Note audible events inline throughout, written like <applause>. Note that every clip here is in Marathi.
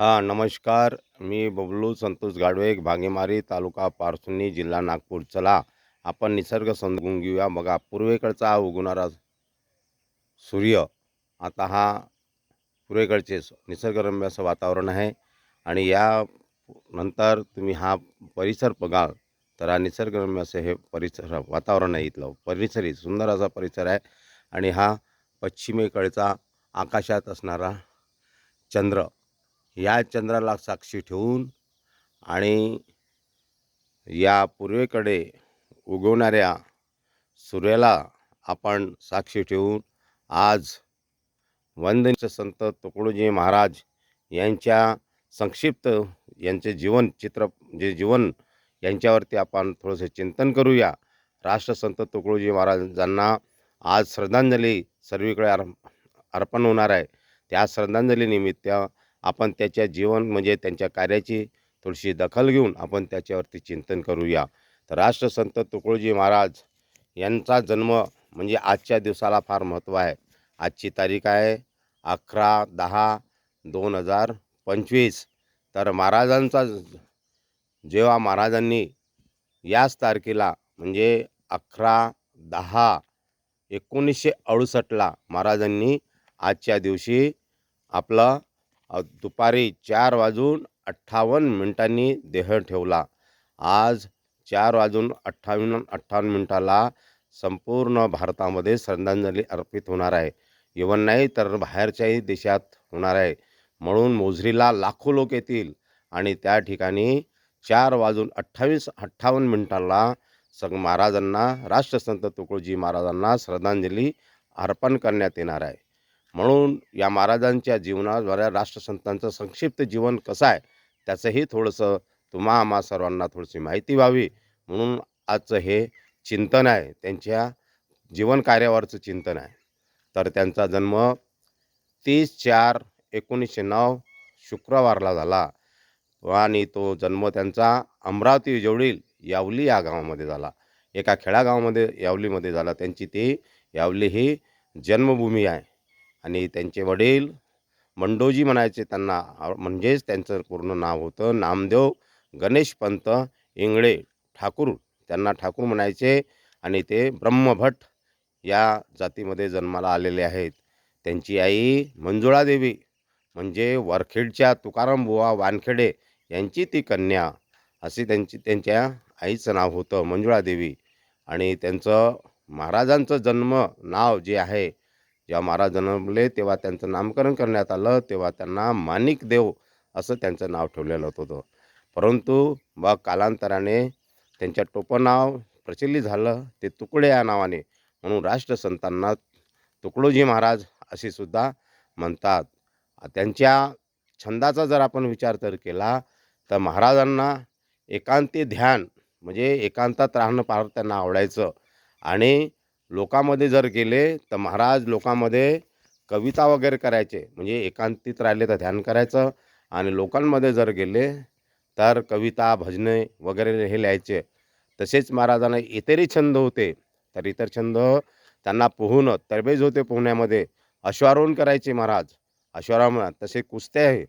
हां नमस्कार. मी बबलू संतोष गाडवे भांगेमारी तालुका पारसुनी जिल्हा नागपूर. चला आपण निसर्ग समजून घेऊया. बघा पूर्वेकडचा उगवणारा सूर्य आता हा पूर्वेकडचे निसर्गरम्य असं वातावरण आहे. आणि या नंतर तुम्ही हा परिसर बघाल तर हा निसर्गरम्य असं हे परिसर वातावरण आहे इथलं. परिसरही सुंदर असा परिसर आहे. आणि हा पश्चिमेकडचा आकाशात असणारा चंद्र या चंद्राला साक्षी ठेवून आणि या पूर्वेकडे उगवणाऱ्या सूर्याला आपण साक्षी ठेवून आज वंदनीय संत तुकडोजी महाराज यांच्या संक्षिप्त यांचे जीवन चित्र जे जीवन यांच्यावरती आपण थोडंसं चिंतन करूया. राष्ट्रसंत तुकडोजी महाराजांना आज श्रद्धांजली सर्वीकडे अर्प अर्पण होणार आहे. त्या श्रद्धांजलीनिमित्त आपण त्याच्या जीवन म्हणजे त्यांच्या कार्याची थोडीशी दखल घेऊन आपण त्याच्यावरती चिंतन करूया. तर राष्ट्रसंत तुकडोजी महाराज यांचा जन्म म्हणजे आजच्या दिवसाला फार महत्त्व आहे. आजची तारीख आहे अकरा दहा दोन हजार पंचवीस. तर महाराजांचा जेव्हा महाराजांनी याच तारखेला म्हणजे अकरा दहा एकोणीसशे अडुसष्टला महाराजांनी आजच्या दिवशी आपलं दुपारी चार वाजून अठ्ठावन्न मिनिटांनी देह ठेवला. आज चार वाजून अठ्ठावन्न अठ्ठावन्न मिनिटाला संपूर्ण भारतामध्ये श्रद्धांजली अर्पित होणार आहे. इवन नाही तर बाहेरच्याही देशात होणार आहे. म्हणून मोजरीला लाखो लोक येतील आणि त्या ठिकाणी चार वाजून अठ्ठावीस अठ्ठावन्न मिनिटांना सग महाराजांना राष्ट्रसंत तुकडोजी महाराजांना श्रद्धांजली अर्पण करण्यात येणार आहे. म्हणून या महाराजांच्या जीवनाद्वारे राष्ट्रसंतांचं संक्षिप्त जीवन कसं आहे त्याचंही थोडंसं तुम्हा आम्हा सर्वांना थोडीशी माहिती व्हावी. म्हणून आजचं हे चिंतन आहे त्यांच्या जीवन कार्यावरचं चिंतन आहे. तर त्यांचा जन्म तीस चार एकोणीसशे नऊ शुक्रवारला झाला आणि तो जन्म त्यांचा अमरावती जवळील यावली या गावामध्ये झाला. एका खेडागावामध्ये यावलीमध्ये झाला. त्यांची ती यावली ही जन्मभूमी आहे. आणि त्यांचे वडील मंडोजी म्हणायचे त्यांना म्हणजेच त्यांचं पूर्ण नाव होतं नामदेव गणेशपंत इंगळे ठाकूर. त्यांना ठाकूर म्हणायचे आणि ते ब्रह्मभट या जातीमध्ये जन्माला आलेले आहेत. त्यांची आई मंजुळा देवी म्हणजे वरखेडच्या तुकाराम बुवा वानखेडे यांची ती कन्या अशी त्यांची त्यांच्या आईचं नाव होतं मंजुळा देवी. आणि त्यांचं महाराजांचं जन्म नाव जे आहे जेव्हा महाराज जन्मले तेव्हा त्यांचं नामकरण करण्यात आलं तेव्हा त्यांना माणिक देव असं त्यांचं नाव ठेवलेलं होतं परंतु मग कालांतराने त्यांच्या टोपण नाव प्रचलित झालं ते तुकडे या नावाने. म्हणून राष्ट्रसंतांना तुकडोजी महाराज असे सुद्धा म्हणतात. त्यांच्या छंदाचा जर आपण विचार तर केला तर महाराजांना एकांती ध्यान म्हणजे एकांतात राहणं फार त्यांना आवडायचं. आणि लोकांमध्ये जर गेले तर महाराज लोकांमध्ये कविता वगैरे करायचे. म्हणजे एकांतित राहिले तर ध्यान करायचं. आणि लोकांमध्ये जर गेले तर कविता भजने वगैरे हे लिहायचे. तसेच महाराजांना इतरही छंद होते. तर इतर छंद त्यांना पोहणं तरबेज होते पोहण्यामध्ये. अश्वारोहण करायचे महाराज. अश्वारोहण तसे कुस्त्या आहे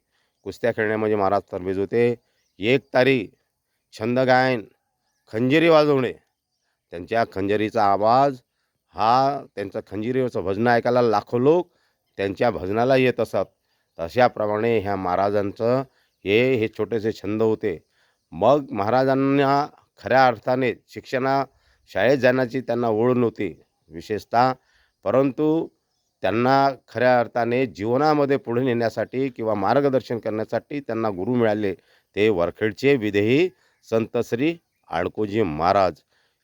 कुस्त्या खेळण्यामध्ये महाराज तरबेज होते. एक तारी छंद गायन खंजिरी वाजवणे. त्यांच्या खंजरीचा आवाज हा त्यांचं खंजिरीवरचं भजनं ऐकायला लाखो लोक त्यांच्या भजनाला येत असत. तशाप्रमाणे ह्या महाराजांचं हे हे छोटेसे छंद होते. मग महाराजांना खऱ्या अर्थाने शिक्षणा शाळेत जाण्याची त्यांना ओढ नव्हती विशेषतः. परंतु त्यांना खऱ्या अर्थाने जीवनामध्ये पुढे नेण्यासाठी किंवा मार्गदर्शन करण्यासाठी त्यांना गुरु मिळाले. ते वरखेडचे विधेयी संत श्री आडकोजी महाराज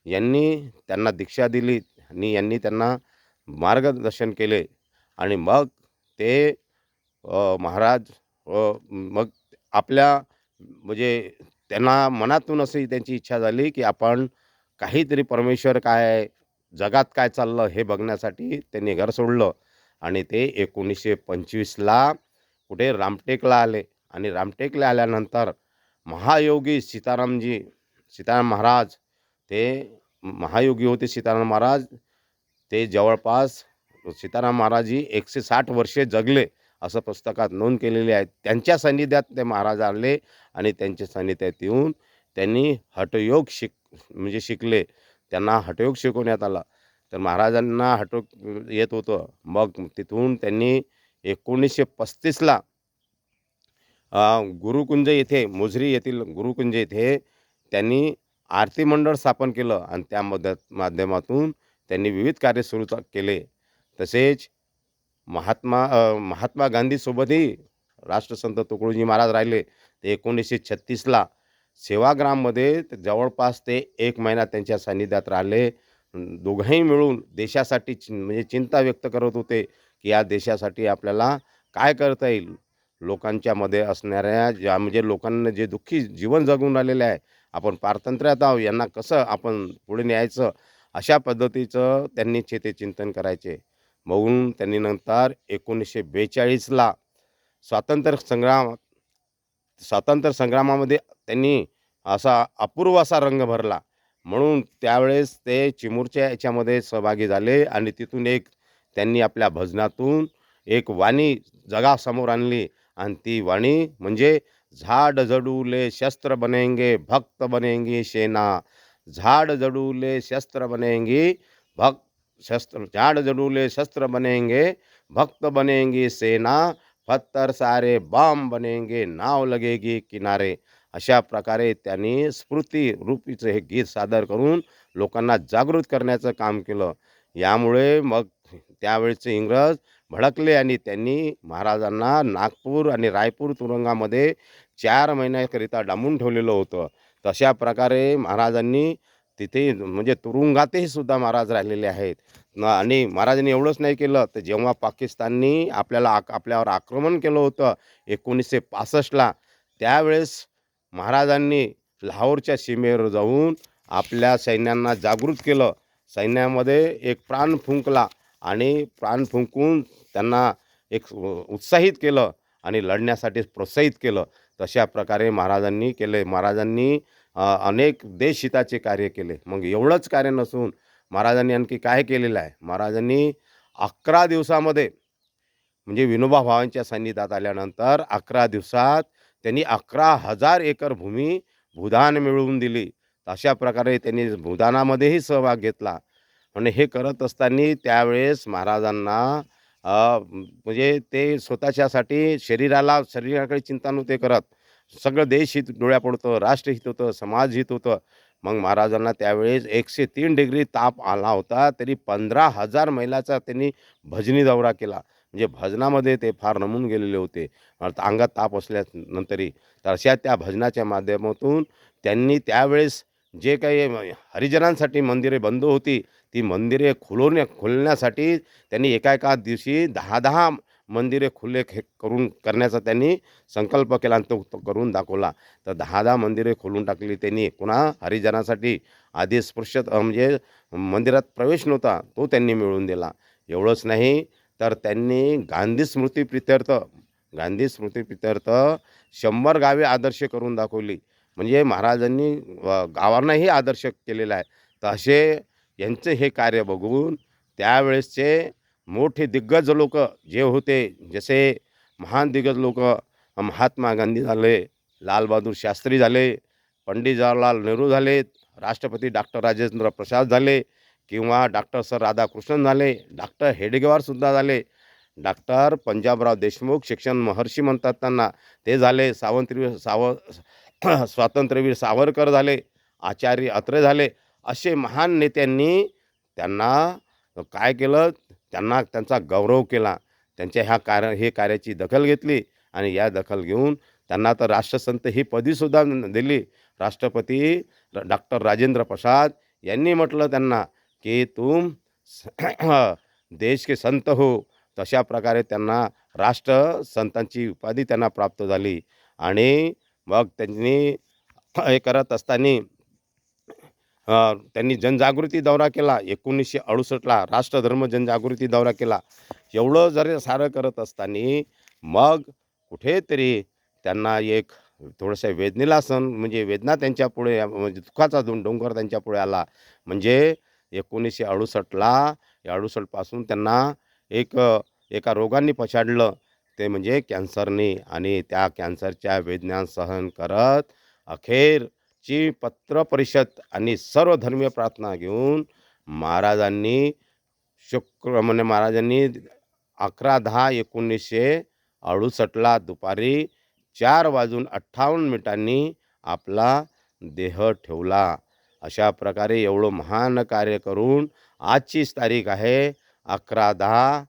यांनी त्यांना दीक्षा दिली. आणि यांनी त्यांना मार्गदर्शन केले. आणि मग ते महाराज मग आपल्या म्हणजे त्यांना मनातून अशी त्यांची इच्छा झाली की आपण काहीतरी परमेश्वर काय आहे, जगात काय चाललं हे बघण्यासाठी त्यांनी घर सोडलं. आणि ते एकोणीसशे पंचवीसला कुठे रामटेकला आले. आणि रामटेकला आल्यानंतर महायोगी सीतारामजी सीताराम महाराज ते महायोगी होते सीताराम महाराज. ते जवळपास सीताराम महाराज ही एकशे साठ वर्षे जगले असं पुस्तकात नोंद केलेली आहे. त्यांच्या सान्निध्यात ते महाराज आले आणि त्यांच्या सान्निध्यात येऊन त्यांनी हटयोग शिक म्हणजे शिकले. त्यांना हटयोग शिकवण्यात आला. तर महाराजांना हटयोग येत होतं. मग तिथून त्यांनी एकोणीसशे पस्तीसला गुरुकुंज येथे मोझरी येथील गुरुकुंज येथे त्यांनी आरती मंडळ स्थापन केलं आणि त्या मदत माध्यमातून त्यांनी विविध कार्य सुरू केले. तसेच महात्मा महात्मा गांधीसोबतही राष्ट्रसंत तुकडोजी महाराज राहिले. ते एकोणीसशे छत्तीसला सेवाग्राममध्ये जवळपास ते एक महिना त्यांच्या सान्निध्यात राहिले. दोघंही मिळून देशासाठी चि म्हणजे चिंता व्यक्त करत होते की या देशासाठी आपल्याला काय करता येईल? लोकांच्यामध्ये असणाऱ्या ज्या म्हणजे लोकांना जे दुःखी जीवन जगून राहिलेले आहे आपण पारतंत्र्यात आहो यांना कसं आपण पुढे न्यायचं? अशा पद्धतीचं त्यांनी चे ते चिंतन करायचे. म्हणून त्यांनी नंतर एकोणीसशे बेचाळीसला स्वातंत्र्य संग्राम स्वातंत्र्य संग्रामामध्ये त्यांनी असा अपूर्व असा रंग भरला. म्हणून त्यावेळेस ते चिमूरच्या याच्यामध्ये सहभागी झाले आणि तिथून एक त्यांनी आपल्या भजनातून एक वाणी जगासमोर आणली. आणि ती वाणी म्हणजे झाड जडूले शस्त्र बनेंगे भक्त बनेंगी सेना झाड जडूले शस्त्र बनेंगी भक्त शस्त्र झाड़ जडूले शस्त्र बनेंगे भक्त बनेंगी सेना पत्थर सारे बाम बनेंगे नाव लगेगी किनारे. अशा प्रकारे त्यांनी स्मृती रूपीचं हे गीत सादर करून लोकांना जागृत करण्याचं काम केलं. यामुळे मग त्यावेळचे इंग्रज भडकले आणि त्यांनी महाराजांना नागपूर आणि रायपूर तुरुंगामध्ये चार महिन्याकरिता डांबून ठेवलेलं होतं. तशा प्रकारे महाराजांनी तिथे म्हणजे तुरुंगातही सुद्धा महाराज राहिलेले आहेत. न आणि महाराजांनी एवढंच नाही केलं तर जेव्हा पाकिस्ताननी आपल्याला आक आपल्यावर आक्रमण केलं होतं एकोणीसशे पासष्टला त्यावेळेस महाराजांनी लाहोरच्या सीमेवर जाऊन आपल्या सैन्यांना जागृत केलं. सैन्यामध्ये एक प्राण फुंकला आणि प्राण फुंकून त्यांना एक उत्साहित केलं आणि लढण्यासाठी प्रोत्साहित केलं. तशा प्रकारे महाराजांनी केले. महाराजांनी अनेक देशहिताचे कार्य केले. मग एवढंच कार्य नसून महाराजांनी आणखी काय केलेलं आहे? महाराजांनी अकरा दिवसामध्ये म्हणजे विनोबा भावांच्या सान्निध्यात आल्यानंतर अकरा दिवसात त्यांनी अकरा हजार एकर भूमी भूदान मिळवून दिली. अशा प्रकारे त्यांनी भूदानामध्येही सहभाग घेतला. आणि हे करत असताना त्यावेळेस महाराजांना म्हणजे ते स्वतःच्यासाठी शरीराला शरीराकडे चिंता नव्हते करत. सगळं देशहित डोळ्या पडतं राष्ट्रहित होतं समाजहित होतं मग महाराजांना त्यावेळेस एकशे तीन डिग्री ताप आला होता तरी पंधरा हजार मैलाचा त्यांनी भजनी दौरा केला. म्हणजे भजनामध्ये ते फार नमून गेलेले होते. अंगात ताप असल्यानंतरही. तर अशा त्या भजनाच्या माध्यमातून त्यांनी त्यावेळेस जे काही हरिजनांसाठी मंदिरे बंद होती ती मंदिरे खुलवण्या खोलण्यासाठी त्यांनी एका एका दिवशी दहा दहा मंदिरे खुले खे करून करण्याचा त्यांनी संकल्प केला आणि तो करून दाखवला. तर दहा दहा मंदिरे खोलून टाकली त्यांनी. पुन्हा हरिजनासाठी आधी स्पृश्य म्हणजे मंदिरात प्रवेश नव्हता तो त्यांनी मिळवून दिला. एवढंच नाही तर त्यांनी गांधी स्मृती प्रित्यर्थ गांधी स्मृती प्रित्यर्थ शंभर गावे आदर्श करून दाखवली. म्हणजे महाराजांनी गावांनाही आदर्श केलेला आहे. तर असे यांचं हे कार्य बघून त्यावेळेसचे मोठे दिग्गज लोक जे होते जसे महान दिग्गज लोक महात्मा गांधी झाले लालबहादूर शास्त्री झाले पंडित जवाहरलाल नेहरू झाले राष्ट्रपती डॉक्टर राजेंद्र प्रसाद झाले किंवा डॉक्टर सर राधाकृष्णन झाले डॉक्टर हेडगेवारसुद्धा झाले. डॉक्टर पंजाबराव देशमुख शिक्षण महर्षी म्हणतात त्यांना. ते झाले सावंतवीर साव <clears throat> स्वातंत्र्यवीर सावरकर झाले आचार्य अत्रे झाले. असे महान नेत्यांनी त्यांना काय केलं? त्यांना त्यांचा गौरव केला. त्यांच्या ह्या कार्य हे कार्याची दखल घेतली आणि या दखल घेऊन त्यांना तर राष्ट्रसंत ही पदीसुद्धा दिली. राष्ट्रपती डॉक्टर राजेंद्र प्रसाद यांनी म्हटलं त्यांना की तुम <clears throat> देश के संत हो. तशा प्रकारे त्यांना राष्ट्र संतांची उपाधी त्यांना प्राप्त झाली. आणि मग त्यांनी हे करत असताना त्यांनी जनजागृती दौरा केला. एकोणीसशे अडुसष्टला राष्ट्रधर्म जनजागृती दौरा केला. एवढं जरी सारं करत असताना मग कुठेतरी त्यांना एक थोडंसं वेदनेला सण म्हणजे वेदना त्यांच्या पुढे म्हणजे दुःखाचा दोन डोंगर त्यांच्या पुढे आला. म्हणजे एकोणीसशे अडुसष्टला या अडुसष्टपासून त्यांना एक एका रोगांनी पछाडलं. ते म्हणजे कॅन्सरने आणि त्या कॅन्सरच्या वेदना सहन करत अखेर अखेरची पत्रपरिषद आणि सर्व धर्मीय प्रार्थना घेऊन महाराजांनी शुक्र म्हणजे महाराजांनी अकरा दहा एकोणीसशे अडुसष्टला दुपारी चार वाजून अठ्ठावन्न मिनिटांनी आपला देह ठेवला. अशा प्रकारे एवढं महान कार्य करून आजचीच तारीख आहे अकरा दहा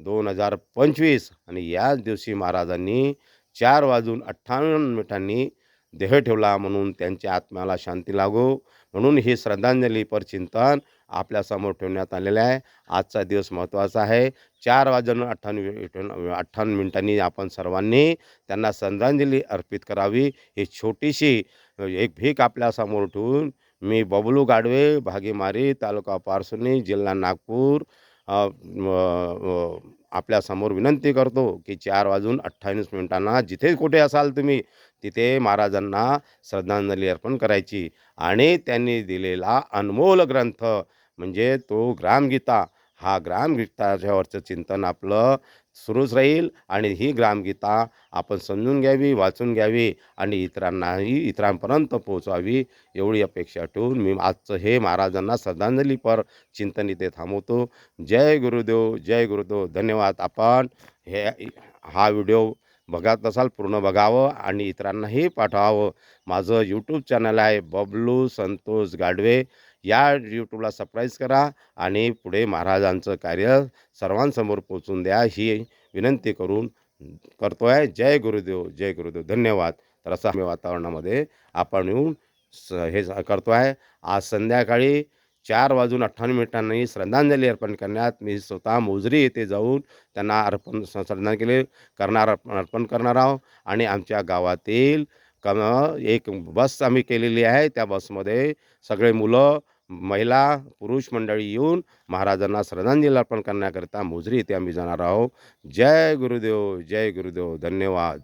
दोन हजार पंचवीस. आणि याच दिवशी महाराजांनी चार वाजून अठ्ठावन्न मिनिटांनी देह ठेवला म्हणून त्यांच्या आत्म्याला शांती लागो. म्हणून हे श्रद्धांजलीपर चिंतन आपल्यासमोर ठेवण्यात आलेलं आहे. आजचा दिवस महत्त्वाचा आहे. चार वाजून अठ्ठावन्न अठ्ठावन्न मिनिटांनी आपण सर्वांनी त्यांना श्रद्धांजली अर्पित करावी. ही छोटीशी एक भीक आपल्यासमोर ठेवून मी बबलू गाडवे भागीमारी तालुका पारसुनी जिल्हा नागपूर आपल्यासमोर विनंती करतो की चार वाजून अठ्ठावीस मिनिटांना जिथे कुठे असाल तुम्ही तिथे महाराजांना श्रद्धांजली अर्पण करायची आणि त्यांनी दिलेला अनमोल ग्रंथ म्हणजे तो ग्रामगीता. हा ग्रामगीताच्यावरचं चिंतन आपलं सुरूच राहील आणि ही ग्रामगीता आपण समजून घ्यावी वाचून घ्यावी आणि इतरांनाही इतरांपर्यंत पोहोचवावी एवढी अपेक्षा ठेवून मी आजचं हे महाराजांना श्रद्धांजलीपर चिंतन इथे थांबवतो. जय गुरुदेव जय गुरुदेव. धन्यवाद. आपण हे हा व्हिडिओ बघत असाल पूर्ण बघावं आणि इतरांनाही पाठवावं. माझं यूट्यूब चॅनल आहे बबलू संतोष गाडवे. या यूट्यूबला सबस्क्राईब करा आणि पुढे महाराजांचं कार्य सर्वांसमोर पोचून द्या ही विनंती करून करतो आहे जय गुरुदेव जय गुरुदेव. धन्यवाद. तर असं आम्ही वातावरणामध्ये आपण येऊन स हे स- करतो आहे आज संध्याकाळी चार वाजून अठ्ठावन्न मिनिटांनी श्रद्धांजली अर्पण करण्यात मी स्वतः मोजरी येथे जाऊन त्यांना अर्पण श्रद्धांजली करणार अर्पण करणार आहोत. आणि आमच्या गावातील कम एक बस आम्ही केलेली आहे. त्या बसमध्ये सगळे मुलं महिला पुरुष मंडळी येऊन महाराजांना श्रद्धांजली अर्पण करण्याकरिता मोजरी येथे आम्ही जाणार आहोत. जय गुरुदेव जय गुरुदेव. धन्यवाद.